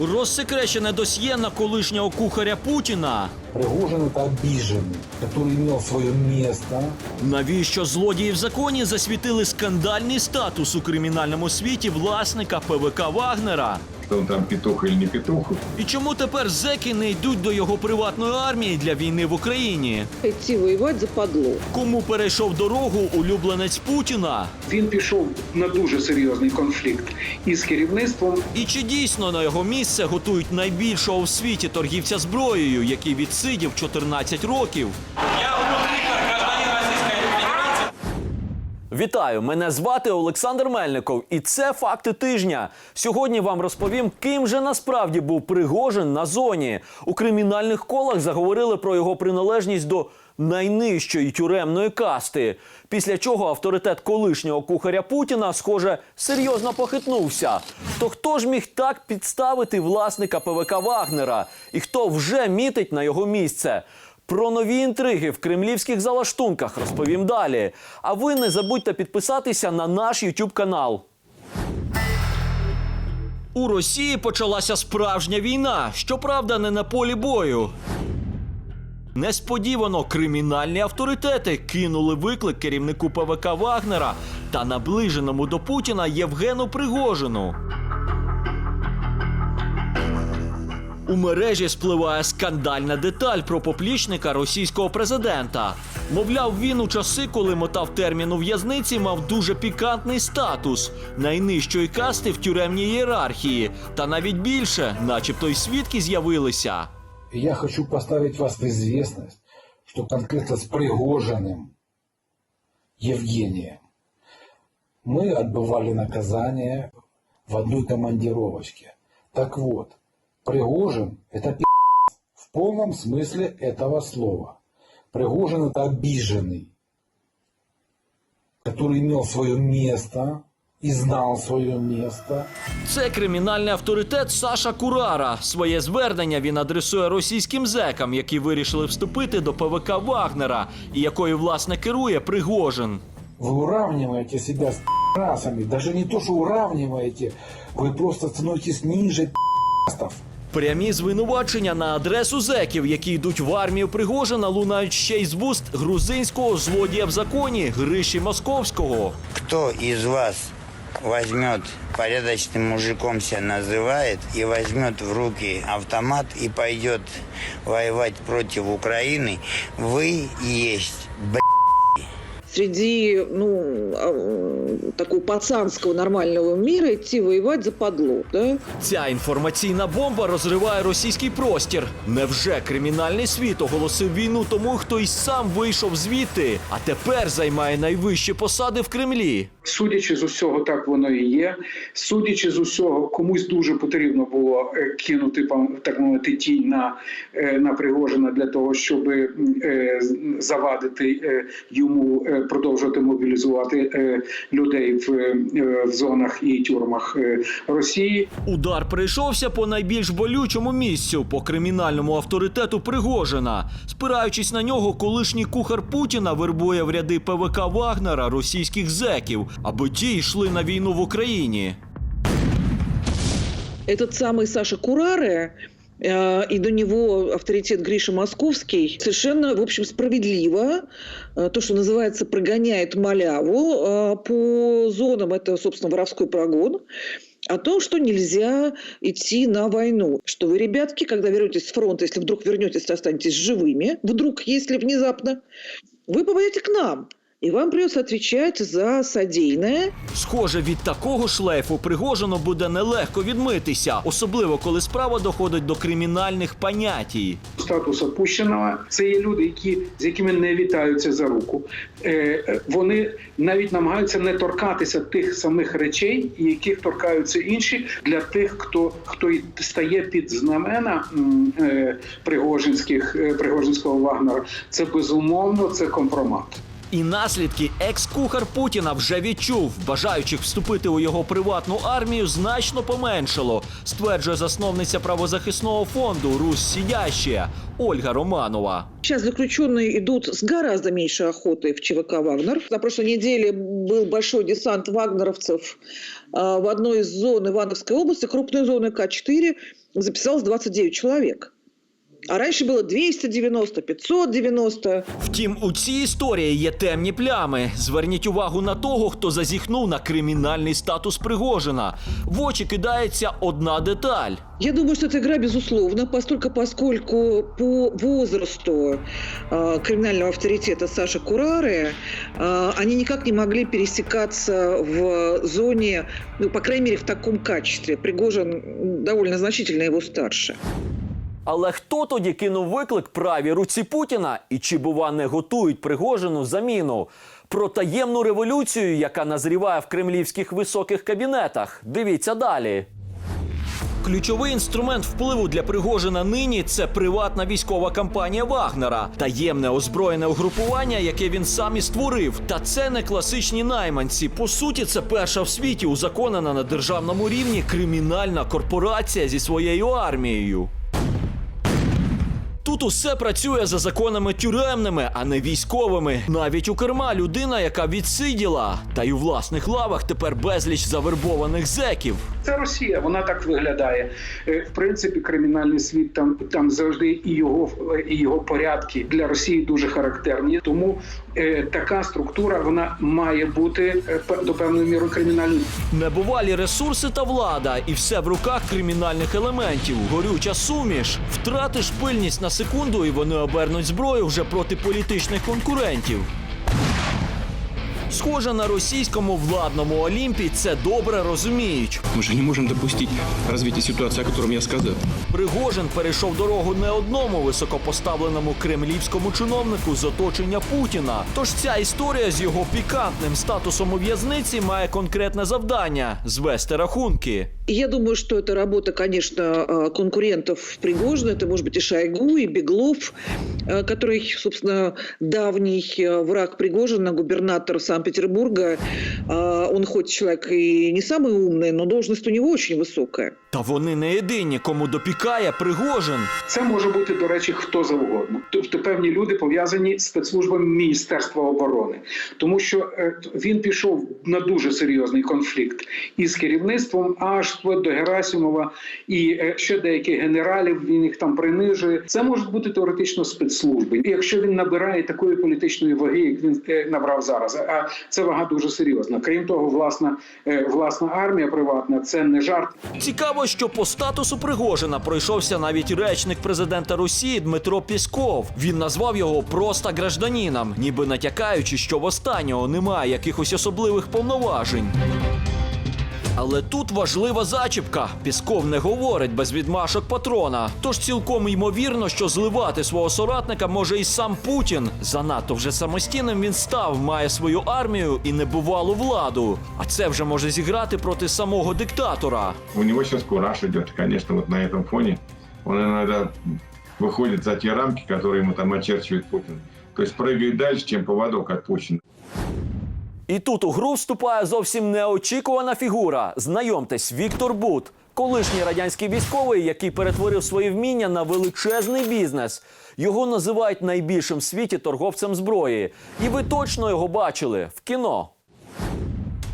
Розсекречене досьє на колишнього кухаря Путіна. Пригожин это обиженный, который имел свое место. Навіщо злодії в законі засвітили скандальний статус у кримінальному світі власника ПВК Вагнера? Он там петух или не петух, І чому тепер зеки не йдуть до його приватної армії для війни в Україні? идти воевать западло. Кому перейшов дорогу улюбленець Путіна? Він пішов на дуже серйозний конфлікт із керівництвом. І чи дійсно на його місце готують найбільшого в світі торгівця зброєю, який відсидів 14 років? Вітаю! Мене звати Олександр Мельников, і це факти тижня. Сьогодні вам розповім, ким же насправді був Пригожин на зоні. У кримінальних колах заговорили про його приналежність до найнижчої тюремної касти. Після чого авторитет колишнього кухаря Путіна, схоже, серйозно похитнувся. То хто ж міг так підставити власника ПВК Вагнера? І хто вже мітить на його місце? Про нові інтриги в кремлівських залаштунках розповім далі. А ви не забудьте підписатися на наш YouTube канал. У Росії почалася справжня війна, щоправда, не на полі бою. Несподівано кримінальні авторитети кинули виклик керівнику ПВК Вагнера та наближеному до Путіна Євгену Пригожину. У мережі спливає скандальна деталь про поплічника російського президента. Мовляв, він у часи, коли мотав термін у в'язниці, мав дуже пікантний статус найнижчої касти в тюремній ієрархії, та навіть більше, начебто й свідки з'явилися. И я хочу поставить вас в известность, что конкретно с Пригожиным Евгением мы отбывали наказание в одной командировочке. Так вот, Пригожин – это пи***, в полном смысле этого слова. Пригожин – это обиженный, который имел свое место и знал свое место. Це кримінальний авторитет Саша Курара. Своє звернення він адресує російським зекам, які вирішили вступити до ПВК Вагнера, і якою власне керує Пригожин. Вы уравниваете себя с расами. Даже не то, что уравниваете, вы просто становитесь ниже пи***стов. Прямі звинувачення на адресу зеків, які йдуть в армію Пригожина, лунають ще й з вуст грузинського злодія в законі Гриші Московського. Кто из вас возьмет порядочным мужиком себя называет и возьмет в руки автомат и пойдет воевать против Украины, вы есть б***ь. Среди ну, такого пацанского нормального мира идти воевать западло. Да? Ця інформаційна бомба розриває російський простір. Невже кримінальний світ оголосив війну тому, хто й сам вийшов звідти, а тепер займає найвищі посади в Кремлі? Судячи з усього, так воно і є. Судячи з усього, комусь дуже потрібно було е, кинути так мовити тінь на, е, на Пригожина для того, щоб е, завадити йому продовжувати мобілізувати людей в, в зонах і тюрмах Росії. Удар прийшовся по найбільш болючому місцю по кримінальному авторитету Пригожина. Спираючись на нього, колишній кухар Путіна вербує в ряди ПВК Вагнера російських зеків, аби ті йшли на війну в Україні. Этот самый Саша Кураре э, и до него авторитет Гриша Московский совершенно, в общем, справедливо э, то, что называется, прогоняет маляву э, по зонам, это, собственно, воровской прогон, о том, что нельзя идти на войну. Что вы, ребятки, когда вернетесь с фронта, если вдруг вернетесь, останетесь живыми, вдруг, если внезапно, вы попадете к нам. И вам придется отвечать за содеянное. Схоже, від такого шлейфу Пригожину буде нелегко відмитися, особливо коли справа доходить до кримінальних понятій. статус опущеного. Це є люди, які з якими не вітаються за руку. Е, е, вони навіть намагаються не торкатися тих самих речей, яких торкаються інші для тих, хто хто стає під знамена е, пригожинських е, пригожинського вагнера. Це безумовно це компромат І наслідки екс-кухар Путіна вже відчув. Бажаючих вступити у його приватну армію значно поменшало, стверджує засновниця правозахисного фонду Русь Сидящая Ольга Романова. Сейчас заключенные идут с гораздо меньшей охотой в ЧВК «Вагнер». На прошлой неделе был большой десант вагнеровцев а, в одной из зон Ивановской области, крупной зоны К4, записалось 29 человек. А раньше было 290, 590. Втім, у цій історії є темні плями. Зверніть увагу на того, хто зазіхнув на кримінальний статус Пригожина. В очі кидається одна деталь. Я думаю, что эта игра, безусловно, постольку, поскольку по возрасту э, криминального авторитета Саши Курары э, они никак не могли пересекаться в зоне, ну, по крайней мере, в таком качестве. Пригожин довольно значительно его старше. Але хто тоді кинув виклик правій руці Путіна і чи бува не готують Пригожину заміну? Про таємну революцію, яка назріває в кремлівських високих кабінетах. Дивіться далі. Ключовий інструмент впливу для Пригожина нині це приватна військова кампанія Вагнера, таємне озброєне угрупування, яке він сам і створив. Та це не класичні найманці. По суті, це перша в світі узаконена на державному рівні кримінальна корпорація зі своєю армією. Тут усе працює за законами тюремними, а не військовими. Навіть у керма людина, яка відсиділа, та й у власних лавах тепер безліч завербованих зеків. Це Росія, вона так виглядає. Е, В принципі, кримінальний світ там там завжди і його і його порядки для Росії дуже характерні. Тому е, така структура вона має бути е, до певної міри кримінальною. Небувалі ресурси та влада, і все в руках кримінальних елементів. Горюча суміш. Втратиш пильність на секунду, і вони обернуть зброю вже проти політичних конкурентів. Схоже, на російському владному Олімпі це добре розуміють. Мы же не можем допустить развития ситуации, о котором я сказал. Пригожин перейшов дорогу не одному високопоставленому кремлівському чиновнику з оточення Путіна. Тож ця історія з його пікантним статусом у в'язниці має конкретне завдання звести рахунки. Я думаю, что это работа, конечно, э, конкурентов Пригожина. Это, может быть, и Шойгу, и Беглов, э, который, собственно, давний э, враг Пригожина, губернатор Санкт-Петербурга. Он хоть человек и не самый умный, но должность у него очень высокая. Та вони не єдині, кому допікає Пригожин. Це може бути, до речі, хто завгодно. Тобто певні люди пов'язані з спецслужбами Міністерства оборони, тому що е, він пішов на дуже серйозний конфлікт із керівництвом, аж до Герасимова, і е, ще деяких генералів він їх там принижує. Це можуть бути теоретично спецслужби. І якщо він набирає такої політичної ваги, як він е, набрав зараз, а це вага дуже серйозна. Крім того, власна власна армія приватна це не жарт. Цікаво, що по статусу Пригожина пройшовся навіть речник президента Росії Дмитро Пісков. Він назвав його просто гражданином, ніби натякаючи, що в останнього немає якихось особливих повноважень. Але тут важлива зачіпка. Пісков не говорить без відмашок патрона. Тож цілком ймовірно, що зливати свого соратника може і сам Путін. Занадто вже самостійним він став, має свою армію і небувалу владу. А це вже може зіграти проти самого диктатора. У него сейчас кураж идет, конечно, вот на этом фоне. Он иногда выходит за те рамки, которые ему там очерчивает Путин. То есть прыгает дальше, чем поводок отпущен. І тут у гру вступає зовсім неочікувана фігура. Знайомтесь, Віктор Бут, колишній радянський військовий, який перетворив свої вміння на величезний бізнес. Його називають найбільшим в світі торговцем зброї. І ви точно його бачили в кіно.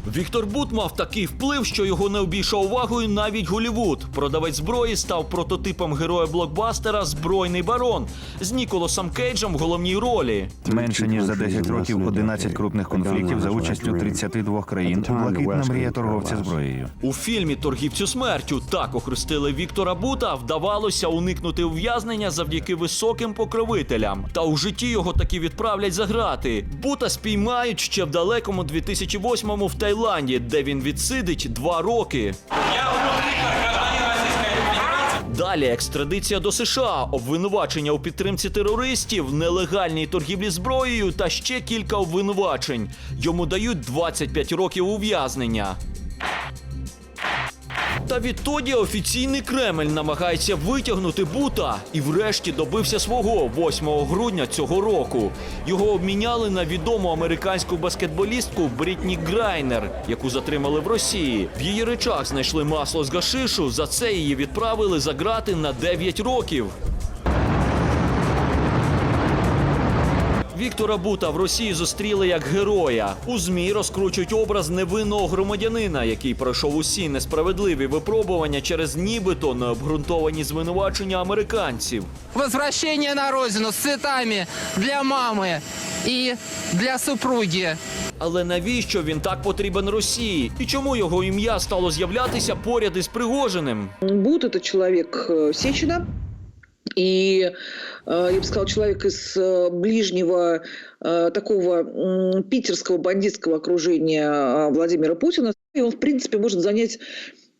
Віктор Бут мав такий вплив, що його не обійшов увагою навіть Голівуд. Продавець зброї став прототипом героя блокбастера Збройний барон з Ніколасом Кейджем в головній ролі. Менше ніж за 10 років 11 крупних конфліктів за участю 32 країн. Блакитна мрія торговця зброєю. У фільмі Торгівцю смертю так охрестили Віктора Бута. Вдавалося уникнути ув'язнення завдяки високим покровителям. Та у житті його таки відправлять за грати. Бута спіймають ще в далекому 2008-му в Таїланді, де він відсидить два роки. Далі екстрадиція до США, обвинувачення у підтримці терористів, нелегальній торгівлі зброєю та ще кілька обвинувачень. Йому дають 25 років ув'язнення. Та відтоді офіційний Кремль намагається витягнути бута і врешті добився свого 8 грудня цього року. Його обміняли на відому американську баскетболістку Брітні Грайнер, яку затримали в Росії. В її речах знайшли масло з гашишу. За це її відправили за грати на 9 років. Віктора Бута в Росії зустріли як героя. У змі розкручують образ невинного громадянина, який пройшов усі несправедливі випробування через нібито необґрунтовані звинувачення американців. Возвращение на родину с цветами для мамы и для супруги. Але навіщо він так потрібен Росії? І чому його ім'я стало з'являтися поряд із Пригожиним? Бут – это человек э, Сечина, и, э, я бы сказала, человек из э, ближнего э, такого м, питерского бандитского окружения э, Владимира Путина. И он, в принципе, может занять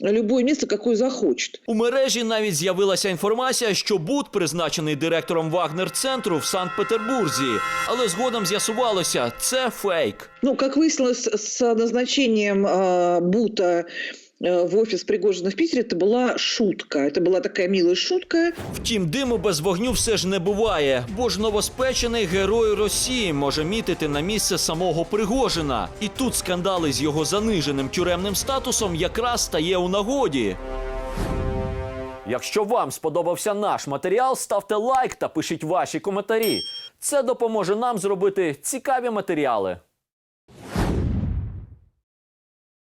любое место, какое захочет. У мережі навіть з'явилася інформація, що Бут призначений директором Вагнер-центру в Санкт-Петербурзі. Але згодом з'ясувалося, це фейк. Ну, как выяснилось, с назначением э, Бута э, в офис Пригожина в Питере, это была шутка. Это была такая милая шутка. Втім, диму без вогню все ж не буває, бо ж новоспечений герой Росії може мітити на місце самого Пригожина. І тут скандали з його заниженим тюремним статусом якраз стає у нагоді. Якщо вам сподобався наш матеріал, ставте лайк та пишіть ваші коментарі. Це допоможе нам зробити цікаві матеріали.